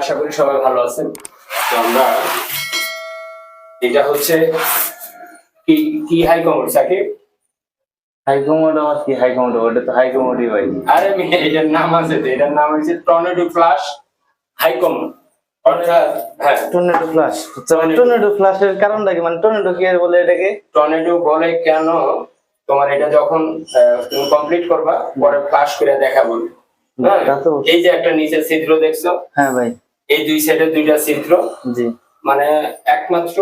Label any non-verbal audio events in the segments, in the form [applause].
আশা করি সবাই ভালো আছেন। তো আমরা এটা হচ্ছে কি কি high commode Sakib? High commode আমার কি হাই কমোড ওটা তো হাই কমোডই ভাই। আরে এটার নাম আছে তো এটার নাম হচ্ছে টর্নেডো ফ্লাশ হাই কমোড অর্থাৎ টর্নেডো ফ্লাশ টর্নেডো ফ্লাশের কারণটা কি? মানে টর্নেডো কি বলে এটাকে? টর্নেডো বলে কেন? তোমার এটা যখন তুমি কমপ্লিট করবা পরে ফ্লাশ করে দেখা বলবে হ্যাঁ তো এই যে একটা নিচে ছিদ্র দেখছ? হ্যাঁ ভাই। এই দুই সাইডে দুইটা ছিদ্র। জি। মানে একমাত্র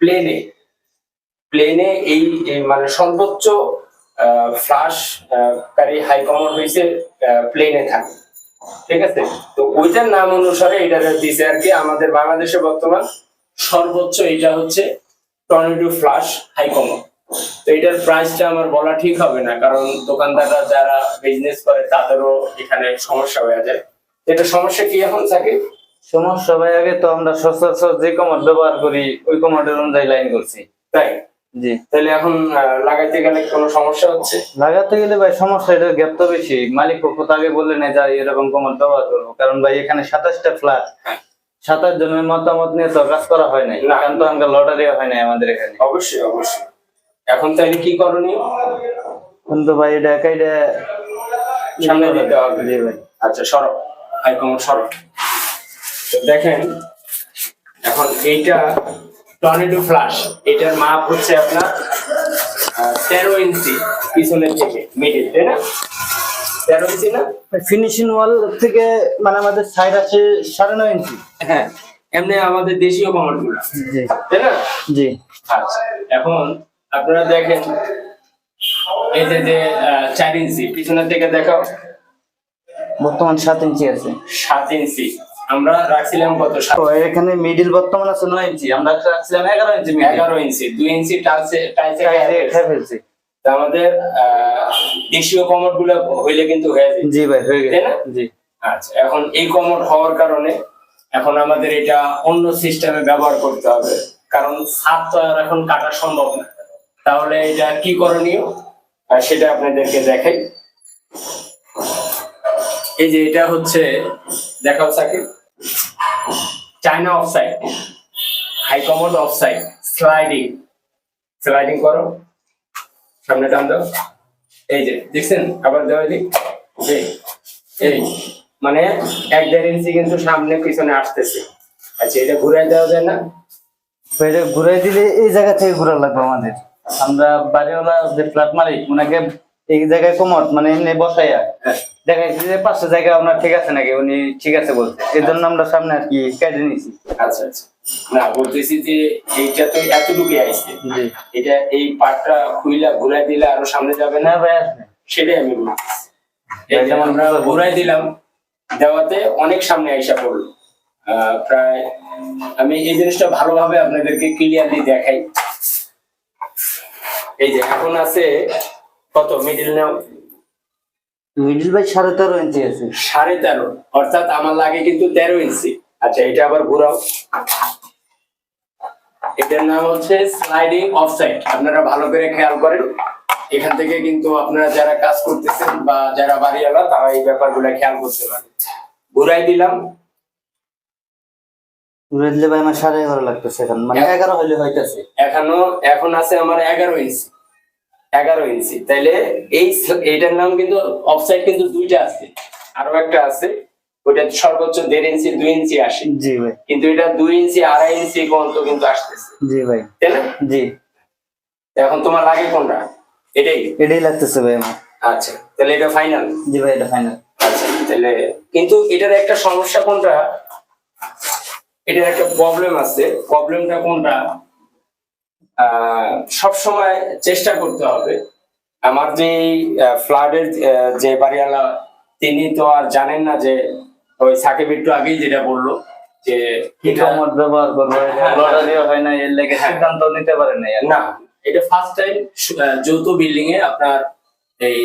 প্লেনে প্লেনে এই মানে সর্বোচ্চ ফ্লাশ কারি হাই কমোড হয়েছে প্লেনে থাকে। ঠিক আছে? তো ওইটার নাম অনুসারে এটা দিছে আর কি আমাদের বাংলাদেশে বর্তমান সর্বোচ্চ এটা হচ্ছে টর্নেডো ফ্লাশ হাই কমোড তো এটার প্রাইসটা আমার বলা ঠিক হবে না কারণ দোকানদাররা যারা বিজনেস করে তাদেরও এখানে সমস্যা হয়ে যায়। এটা সমস্যা কি এখন থাকে? সমস্যা ভাই আগে তো আমরা সচরাচর যে কমোড ব্যবহার করি ওই কমোডের অনুযায়ী লাইন করছি। তাই? জি। তাহলে এখন লাগাইতে গেলে কোনো সমস্যা হচ্ছে? লাগাতে গেলে ভাই সমস্যা এটার গ্যাপ তো বেশি। মালিক পক্ষ তো আগে বললে না যাই এরকম কমোড ব্যবহার করব। কারণ ভাই এখানে সাতাশটা ফ্ল্যাট। সাতাশ জনের মতামত নিয়ে তো কাজ করা হয় নাই। কারণ তো লটারি হয় নাই আমাদের এখানে। অবশ্যই অবশ্যই। এখন তাহলে কি করণীয়? কিন্তু ভাই এটা একা এটা সামনে দিতে হবে। আচ্ছা সরব হাইকমোড সরব দেখেন এখন এইটা টর্নেডো ফ্লাশ এটার মাপ হচ্ছে আপনার তেরো ইঞ্চি পিছনের থেকে মিডিল তাই না? তেরো ইঞ্চি না? ফিনিশিং ওয়াল থেকে মানে আমাদের সাইড আছে সাড়ে নয় ইঞ্চি। হ্যাঁ এমনি আমাদের দেশীয়গুলো তাই না? জি। আচ্ছা এখন আপনারা দেখেন এই যে চার ইঞ্চি পিছনের থেকে দেখাও। বর্তমান সাত ইঞ্চি আছে। সাত ইঞ্চি। আমরা রাখছিলাম কত তো এখানে মিডিল বর্তমান আছে নয় ইঞ্চি আমরা রাখছিলাম এগারো ইঞ্চি এগারো ইঞ্চি দুই ইঞ্চি টাইলসে টাইলসে খেয়ে ফেলছি তা আমাদের দেশীয় কমোডগুলো হইলে কিন্তু হয়ে যায়। জি ভাই হয়ে গেছে। না? জি। আচ্ছা এখন এই কমোড হওয়ার কারণে এখন আমাদের এটা অন্য সিস্টেমে ব্যবহার করতে হবে। কারণ ছাদ তো আর এখন কাটা সম্ভব না। তাহলে এটা কি করণীয়? সেটা আপনাদেরকে দেখাই। এই যে এটা হচ্ছে দেখাও Sakib. China offside high commode offside sliding sliding করো। সামনে টান দাও। এই যে দেখছেন? আবার দেওয়া দিক এই এই মানে এক দেড় ইঞ্চি কিন্তু সামনে পিছনে আসতেছে। আচ্ছা এটা ঘুরে দেওয়া যায় না? এটা ঘুরাই দিলে এই জায়গা থেকে ঘুরা লাগবে আমাদের। আমরা বাড়িওয়ালা যে ফ্ল্যাট মালিক ওনাকে এই জায়গায় কমট মানে এমনি বসাইয়া দেখাইছি যে পাঁচটা জায়গা আপনার ঠিক আছে নাকি? উনি ঠিক আছে বলছে এই জন্য আমরা সামনে আর কি কেটে নিয়েছি। আচ্ছা আচ্ছা। না বলতেছি যে এইটা তো এতটুকুই আইছে। এটা এই পাটটা খুইলা ঘুরাই দিলে আরও সামনে যাবে না? না ভাই আসবে সেটাই আমি যেমন আমরা ঘুরাই দিলাম দেওয়াতে অনেক সামনে আইসা পড়ল। আহ, প্রায় আমি এই জিনিসটা ভালোভাবে আপনাদেরকে ক্লিয়ারলি দেখাই। এই যে এখন আছে কত? মিডিল নাও। মিডিল ভাই সাড়ে তেরো ইঞ্চি আছে। সাড়ে তেরো। অর্থাৎ আমার লাগে কিন্তু তেরো ইঞ্চি আচ্ছা এটা আবার ঘুরাও। এটার নাম হচ্ছে স্লাইডিং অফসাইড আপনারা ভালো করে খেয়াল করেন। এখান থেকে কিন্তু আপনারা যারা কাজ করতেছেন বা যারা বাড়িওয়ালা তারা এই ব্যাপারগুলো খেয়াল করতে পারেন। ঘুরাই দিলাম। ঘুরে দিলে ভাই আমার সাড়ে এগারো লাগতেছে এখন। মানে এগারো হলে হইতেছে। এখনও এখন আছে আমার এগারো ইঞ্চি এগারো ইঞ্চি। তাইলে এই এইটার নাম কিন্তু অফসাইড কিন্তু দুইটা আছে। আরও একটা আছে ওইটা সর্বোচ্চ দেড় ইঞ্চি দুই ইঞ্চি আসে। জি ভাই। কিন্তু এটা দুই ইঞ্চি আড়াই ইঞ্চি পর্যন্ত কিন্তু আসতেছে। জি ভাই। তাই না? জি। এখন তোমার লাগে কোনটা? এটাই। এটাই লাগতেছে ভাই আমার। আচ্ছা তাহলে এটা ফাইনাল জি ভাই এটা ফাইনাল আচ্ছা তাহলে কিন্তু এটার একটা সমস্যা কোনটা? এটার একটা প্রবলেম আছে। প্রবলেমটা কোনটা? সব সময় চেষ্টা করতে হবে আমার যে ফ্লাডের যে বাড়িওয়ালা তিনি তো আর জানেন না যে ওই সাকিব একটু আগেই যেটা বলল যে কি ব্যবহার করব হ্যাঁ, লটারিও হয় না এর লেগে হ্যাঁ। সিদ্ধান্ত নিতে পারে না না এটা ফার্স্ট টাইম যৌথ বিল্ডিং এ আপনার এই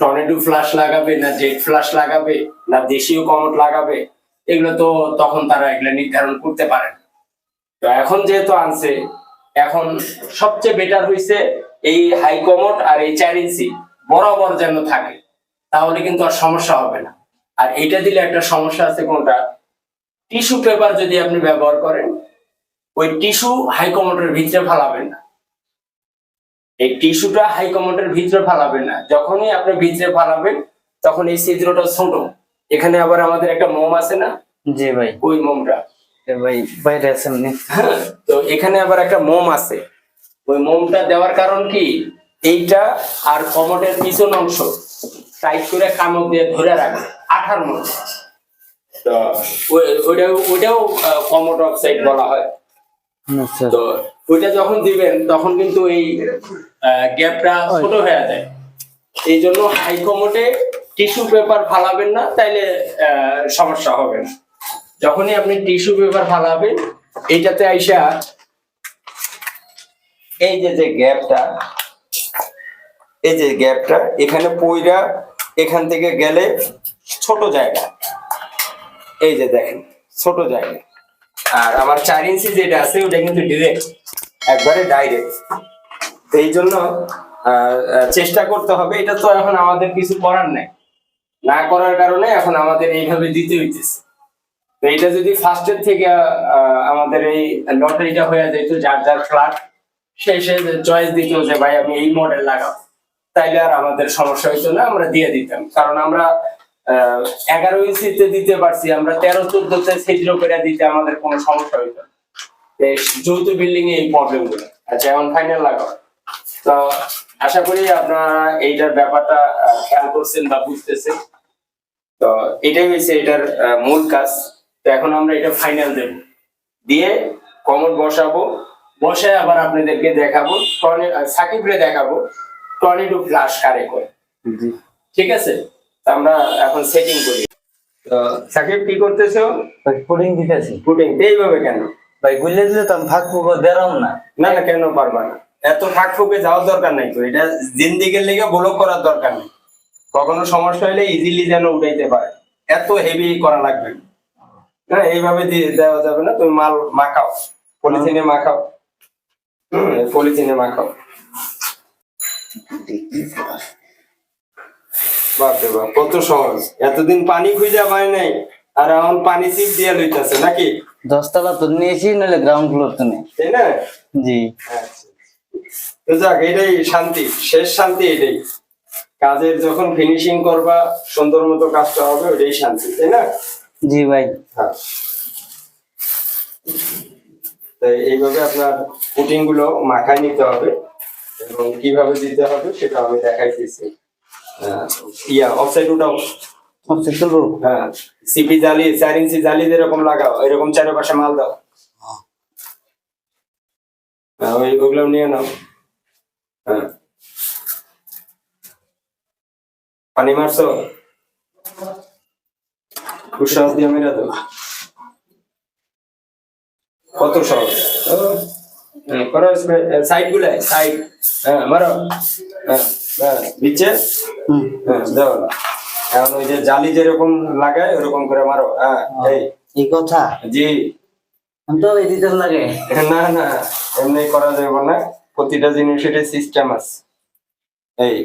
টর্নেডো ফ্লাশ লাগাবে না জেট ফ্লাশ লাগাবে না দেশীয় কমট লাগাবে এগুলো তো তখন তারা এগুলো নির্ধারণ করতে পারে না। তো এখন যেহেতু আনছে এখন সবচেয়ে বেটার হইছে এই হাই কমট আর এই চার ইঞ্চি বরাবর যেন থাকে তাহলে কিন্তু আর সমস্যা হবে না। আর এটা দিলে একটা সমস্যা আছে কোনটা? টিস্যু পেপার যদি আপনি ব্যবহার করেন ওই টিস্যু হাইকমোটের ভিতরে ফালাবেন না। এই টিস্যুটা হাইকমোটের ভিতরে ফালাবেন না। যখনই আপনি ভিতরে ফালাবেন তখন এই ছিদ্রটা ছোট। এখানে আবার আমাদের একটা মোম আছে না? জি ভাই। ওই মোমটা। ভাই বাইরে [laughs] তো এখানে আবার একটা মোম আছে। ওই মোমটা দেওয়ার কারণ কি? এইটা আর কমোডের পিছন অংশ টাইট করে কামড় দিয়ে ধরে রাখবে আঠার মতো। তো ওইটাও ওইটাও কমোড অক্সাইড বলা হয়। আচ্ছা। তো ওইটা যখন দিবেন তখন কিন্তু এই গ্যাপটা ছোট হয়ে যায়। এই জন্য হাই কমোডে টিস্যু পেপার ফালাবেন না তাইলে আহ, সমস্যা হবে না। যখনই আপনি টিস্যু পেপার ফালাবেন এইটাতে আইসা এই যে যে গ্যাপটা, এই যে গ্যাপটা, এখানে পইরা এখান থেকে গেলে ছোট জায়গা। এই যে দেখেন, ছোট জায়গা। আর আমার চার ইঞ্চি যেটা আছে, ওটা কিন্তু ডিরেক্ট একবারে ডাইরেক্ট এই জন্য চেষ্টা করতে হবে। এটা তো এখন আমাদের কিছু করার নেই। না করার কারণে এখন আমাদের এইভাবে দিতে হইতেছে। তো এটা যদি ফার্স্টের থেকে আমাদের এই লটারিটা হয়ে যেত যার যার ফ্ল্যাট সে সে চয়েস দিত যে, ভাই আমি এই মডেল লাগাবো তাইলে আর আমাদের সমস্যা হইতো না, আমরা দিয়ে দিতাম। কারণ আমরা এগারো ইঞ্চিতে দিতে পারছি, আমরা তেরো, চোদ্দতে ছিদ্র করে দিতে আমাদের কোনো সমস্যা হইতো না। যৌথ বিল্ডিং এ এই প্রবলেমগুলো। আচ্ছা এখন ফাইনাল লাগাও। তো, আশা করি আপনারা এইটার ব্যাপারটা খেয়াল করছেন বা বুঝতেছেন। তো, এটাই হয়েছে এটার মূল কাজ। তো এখন আমরা এটা ফাইনাল দেব। দিয়ে কমন বসাবো। বসে আবার আপনাদেরকে দেখাবো। টর্নে সাকিবরে দেখাবো। টর্নেডো ফ্লাশ কারে করে। ঠিক আছে? তো আমরা এখন সেটিং করি। সাকিব কি করতেছো? পুডিং দিতেছি। ফুটিং এইভাবে কেন? ভাই গুলে দিলে তো আমি ফাঁক ফুক বেরাম না। না না কেন পারবা না? এত ফাঁক ফুকে যাওয়ার দরকার নাই তো। এটা জিন্দিগির লেগে ব্লক করার দরকার নেই। কখনো সমস্যা হলে ইজিলি যেন উঠাইতে পারে। এত হেভি করা লাগবে না। না এইভাবে দিয়ে দেওয়া যাবে না তুমি মাল মাখাও। পলিথিনে মাখাও। পলিথিনে মাখাও। বাপরে বাপ কত সহজ। এতদিন পানি খুঁজে পায় নাই আর এখন পানি চিপ দিয়ে লইতেছে নাকি? দশতলা তো নিয়েছি নাহলে গ্রাউন্ড ফ্লোর তো নেই। তাই না? জি। আচ্ছা। তো যাক এটাই শান্তি শেষ শান্তি এটাই। কাজের যখন ফিনিশিং করবা সুন্দর মতো কাজটা হবে ওটাই শান্তি তাই না? জি ভাই। হ্যাঁ। এইভাবে আপনার পুটিংগুলো মাখায় নিতে হবে এবং কীভাবে দিতে হবে সেটা আমি দেখাইতেছি। ইয়া অফসাইড উঠাও। আচ্ছা চলবো হ্যাঁ। সিপি জালি চার ইঞ্চি জালি যেরকম লাগাও এরকম চারপাশে মাল দাও। হ্যাঁ ওই ওগুলো নিয়ে নাও। হ্যাঁ। পানি মারছো? সহজ দিয়ে মেরে দাও কত সহজ? হ্যাঁ, করো সাইড গুলাই সাইড হ্যাঁ মারো। হ্যাঁ হ্যাঁ দিচ্ছে হ্যাঁ দাও। এখন ওই যে জালি যেরকম লাগায় ওরকম করে মারো। হ্যাঁ এই। এই কথা? জি। তো এই লাগে। না না এমনি করা যাবে না। প্রতিটা জিনিসের সিস্টেম আছে। এই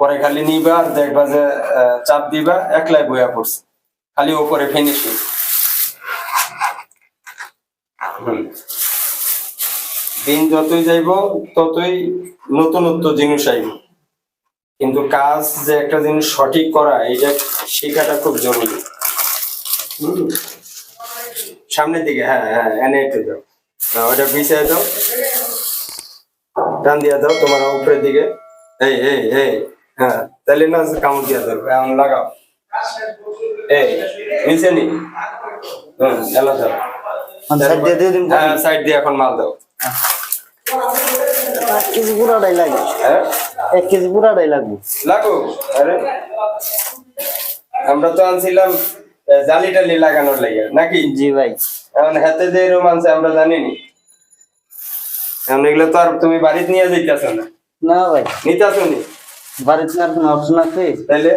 পরে খালি নিবা আর দেখবা যে চাপ দিবা একলাই বইয়া পড়ছে। খালি উপরে ফিনিশিং দিন যতই যাইব ততই নতুনত্ব জিনিস আইব। কিন্তু কাজ যে একটা জিনিস সঠিক করা এটা শেখাটা খুব জরুরি। সামনের দিকে হ্যাঁ হ্যাঁ এনে একটু হ্যাঁ, ওটা পিছিয়ে দাও। টান দিয়ে দাও তোমার উপরের দিকে। এই এই এই হ্যাঁ তাহলে না কামড় দিয়ে দাও এখন লাগাও। এই মিলছে নি? হ্যাঁ এলা দাও দিয়ে দিয়ে দিন হ্যাঁ সাইড দিয়ে এখন মাল দাও। এক কেজি পুরাটাই লাগে হ্যাঁ? এক কেজি পুরাটাই লাগবে। লাগো। আরে আমরা তো আনছিলাম জালি টালি লাগানোর লাগে নাকি? জি ভাই। এখন হাতে যে এরকম আনছে আমরা জানি নি। এখন এগুলো তো আর তুমি বাড়িতে নিয়ে যাইতেছ না। না ভাই। নিতেছ নি? বাড়িতে আর কোনো অপশন আছে? তাইলে?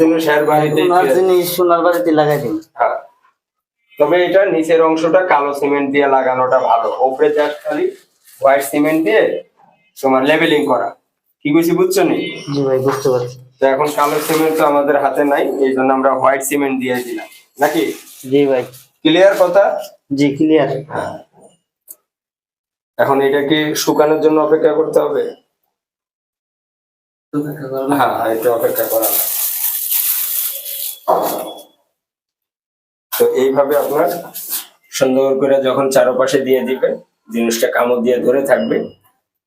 জন্য শেয়ার বাড়িতে সোনার বাড়িতে লাগাই দিন। হ্যাঁ। তবে এটা নিচের অংশটা কালো সিমেন্ট দিয়ে লাগানোটা ভালো। উপরে জাস্ট খালি হোয়াইট সিমেন্ট দিয়ে তোমার করা। কি বুঝি বুঝছ নি? জি ভাই বুঝতে পারছি। তো এখন কালো সিমেন্ট তো আমাদের হাতে নাই এই জন্য আমরা হোয়াইট সিমেন্ট দিয়ে দিলাম। নাকি? জি ভাই। ক্লিয়ার কথা? জি ক্লিয়ার এখন এটাকে শুকানোর জন্য অপেক্ষা করতে হবে? হ্যাঁ একটু অপেক্ষা করা তো এইভাবে আপনার সুন্দর করে যখন চারপাশে দিয়ে দিবেন জিনিসটা কামড় দিয়ে ধরে থাকবে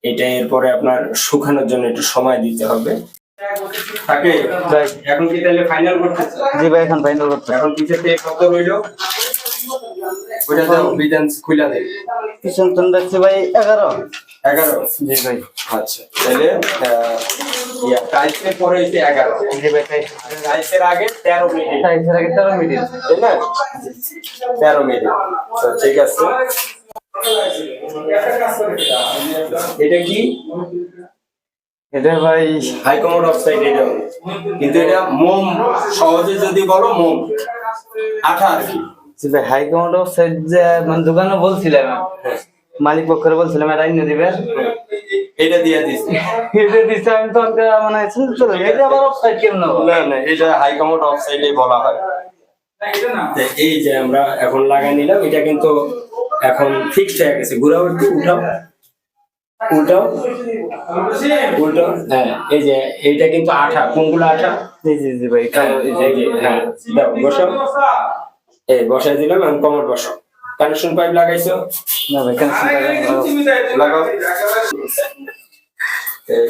এটা এরপরে আপনার শুকানোর জন্য একটু সময় দিতে হবে। এখন কি তাহলে ফাইনাল করতেছে জি ভাই এখন ফাইনাল করতে এখন পিছে থেকে কত রইল? যাও বিধান খুলে দেবে। পিছন ভাই এগারো। এগারো? জি ভাই। আচ্ছা তাহলে পরে এগারো। আগে তেরো মিনিট। টাইসের আগে তেরো মিনিট। তাই না? তেরো মিনিট। তো ঠিক আছে। এটা কি? এটা ভাই হাই কমোড এটা। কিন্তু এটা মোম সহজে যদি বলো মোম। আঠা আর কি। হাই সাইড যে মানে দোকানে বলছিলাম। মালিক পক্ষে বলছিলাম এটা আইনে দিবেন। এটা দিয়ে দিছি। এটা দিছে আমি তো একটা মানে চলো এটা আবার অফ সাইড কেমন না না এটা হাই কমোড অফসাইডে বলা হয়। এই যে আমরা এখন লাগাই নিলাম এটা কিন্তু এখন ফিক্সড হয়ে গেছে। ঘুরাও একটু উঠাও। উল্টাও উল্টো হ্যাঁ এই যে এইটা কিন্তু আঠা কোনগুলো আঠা? জি জি জি ভাই হ্যাঁ, হ্যাঁ বসাও। এই বসাই দিলাম আমি কমর বসাও। কানেকশন পাইপ লাগাইছো? না ভাই কেন লাগাও।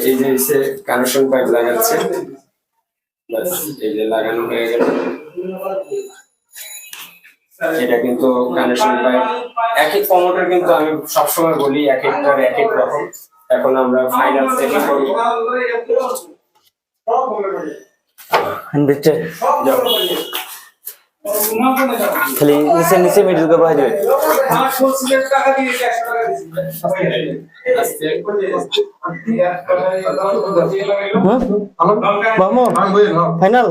এই যে হচ্ছে কানেকশন পাইপ লাগাচ্ছে। এই যে লাগানো হয়ে গেল। এটা কিন্তু কানেকশন পাইপ এক এক কমোডের কিন্তু আমি সবসময় বলি এক একটার এক এক রকম। এখন আমরা ফাইনাল সেটিং করব। যাও। খালি নিচে নিচে মিডিল করে বাইরে আস্তে ফাইনাল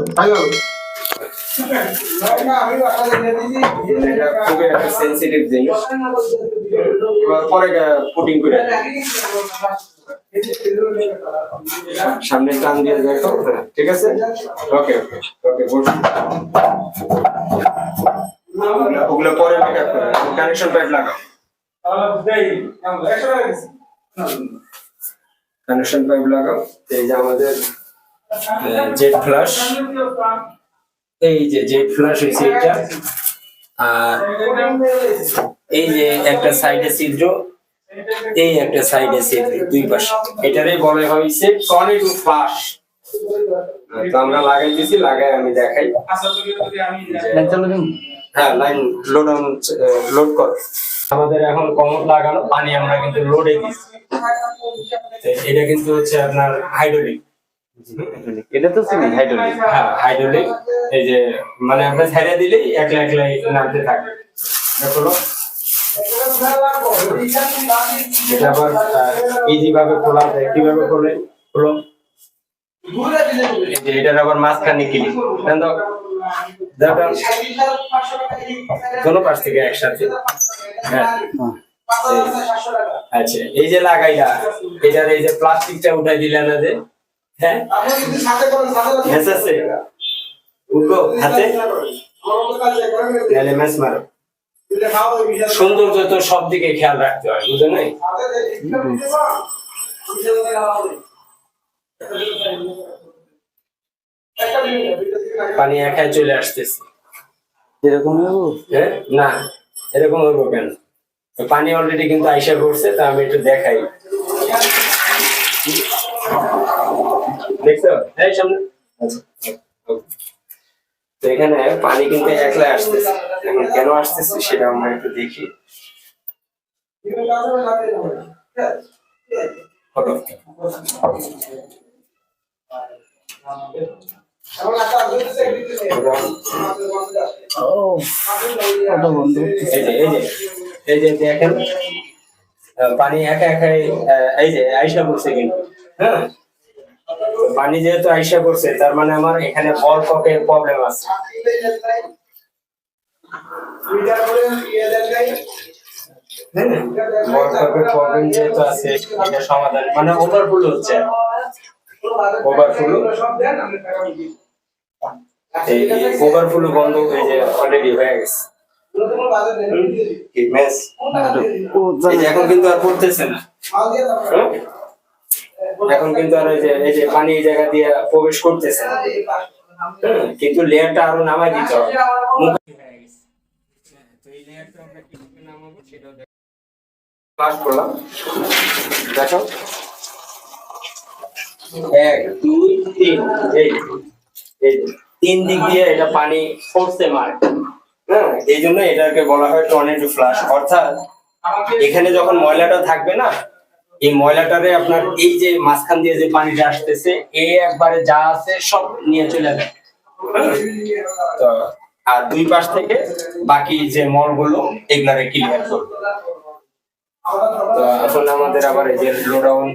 পরে পুটিং করে সামনে টান দিয়ে দেখো হ্যাঁ, ঠিক আছে? ওকে ওকে ওকে বসুন ওগুলা- পরে কানেকশন পাইপ লাগাও। কানেকশন পাইপ লাগাও। এই যে আমাদের জেট ফ্লাশ এই যে জেট ফ্লাশ হয়েছে এটা। আর এই যে একটা সাইডে ছিদ্র। এই একটা সাইডে ছিদ্র দুই পাশে। এটারই বলে হয়েছে টর্নেডো ফ্লাশ তো আমরা লাগাই দিছি লাগাই আমি দেখাই। হ্যাঁ লাইন লোড অন লোড কর। আমাদের এখন কমর লাগানো পানি আমরা কিন্তু লোডে দিচ্ছি এটা কিন্তু হচ্ছে আপনার হাইড্রোলিক এটা তো চিনি হাইড্রোলিক হ্যাঁ হাইড্রোলিক এই যে মানে আমরা ছেড়ে দিলেই একলা একলাই নামতে থাকে। দেখো এটা আবার কীভাবে এটার আবার একসাথে। হ্যাঁ। আচ্ছা এই যে এই যে প্লাস্টিকটা উঠাই দিলা হ্যাঁ? হাতে। মেস মারো। সৌন্দর্য তো সব দিকে খেয়াল রাখতে হয় বুঝো নাই? পানি একাই চলে আসতেছে। এরকম হ্যাঁ? না এরকম হইব কেন? পানি অলরেডি কিন্তু আইসা করছে তা আমি একটু দেখাই। দেখছ? এই সামনে। আচ্ছা. তো এখানে পানি কিন্তু একলা আসতেছে। এখন কেন আসতেছে সেটা আমরা একটু দেখি। এই যে দেখেন পানি একা একাই এই যে, আইসা বলছে কিন্তু। হ্যাঁ? পানি যেহেতু আইসা করছে তার মানে আমার এখানে বল কপের প্রবলেম আছে। বল কপের প্রবলেম যেহেতু আছে এটা সমাধান মানে ওভারফুল হচ্ছে। ওভারফুল এই ওভারফ্লো বন্ধ হয়ে যে অলরেডি হয়ে গেছে। এখন কিন্তু আর পড়তেছে না? এখন কিন্তু আর এই যে এই যে পানি এই জায়গা দিয়ে প্রবেশ করতেছে কিন্তু লেয়ারটা আরও নামাই দিতে হবে। তো এই লেয়ারটা আমরা কীভাবে নামাবো সেটাও দেখো। করলাম। দেখো এক দুই তিন। এই এই তিন দিক দিয়ে এটা পানি ফোর্সে মারে। হ্যাঁ এই জন্য এটাকে বলা হয় টর্নেডো ফ্লাশ। অর্থাৎ এখানে যখন ময়লাটা থাকবে না এই ময়লাটারে আপনার এই যে মাঝখান দিয়ে যে পানিটা আসতেছে এই একবারে যা আছে সব নিয়ে চলে যায়? তো, আর দুই পাশ থেকে বাকি যে মলগুলো, এগুলারে ক্লিয়ার করবে তো আমাদের আবার এই যে লোডাউন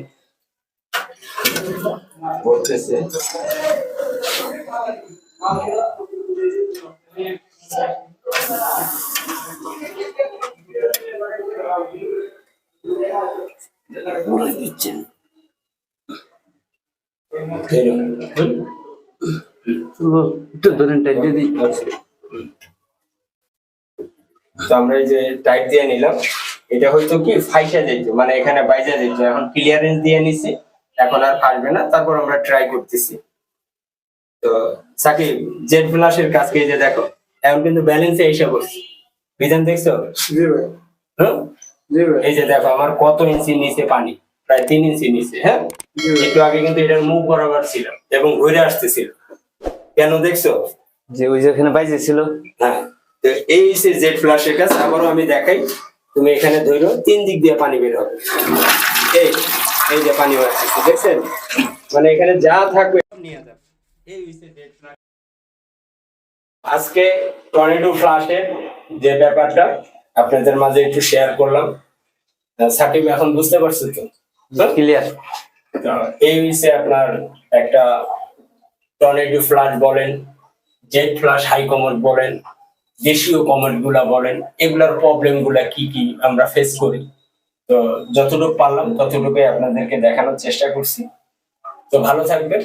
বলে দিচ্ছেন একটু ধরেন টাইট দিয়ে দিই তো আমরা এই যে টাইট দিয়ে নিলাম। এটা হয়তো কি ফাইসা যেত মানে এখানে বাইজা যেত এখন ক্লিয়ারেন্স দিয়ে নিছি এখন আর ফাটবে না তারপর আমরা ট্রাই করতেছি। তো সাকিব জেড ফ্লাশের কাজকে এই যে দেখো এখন কিন্তু ব্যালেন্সে এসে বসছে বিধান দেখছ? জি ভাই। হ্যাঁ? এই যে দেখো আমার কত ইঞ্চি নিচে পানি? প্রায় তিন ইঞ্চি নিচে হ্যাঁ? একটু আগে কিন্তু এটার মুখ বরাবর ছিল এবং ঘুরে আসতেছিল। কেন দেখছ? যে ওই যেখানে বাইজে ছিল হ্যাঁ তো এই সে জেড ফ্লাশের কাজ আবারও আমি দেখাই তুমি এখানে ধরো তিন দিক দিয়ে পানি বের হবে। এই এই যে পানি আসছে দেখছেন? মানে এখানে যা থাকবে নিয়ে যাবে। এই হইছে জেড ফ্লাশ আজকে টর্নেডো ফ্লাশের যে ব্যাপারটা আপনাদের মাঝে একটু শেয়ার করলাম। সাকিব এখন বুঝতে পারছ তো? ক্লিয়ার এই হইছে আপনার একটা টর্নেডো ফ্লাশ বলেন জেট ফ্লাশ হাই কমোড বলেন দেশীয় কমোডগুলা বলেন এগুলার প্রবলেমগুলা কি কি আমরা ফেস করি। তো যতটুকু পারলাম ততটুকুই আপনাদেরকে দেখানোর চেষ্টা করছি। তো ভালো থাকবেন।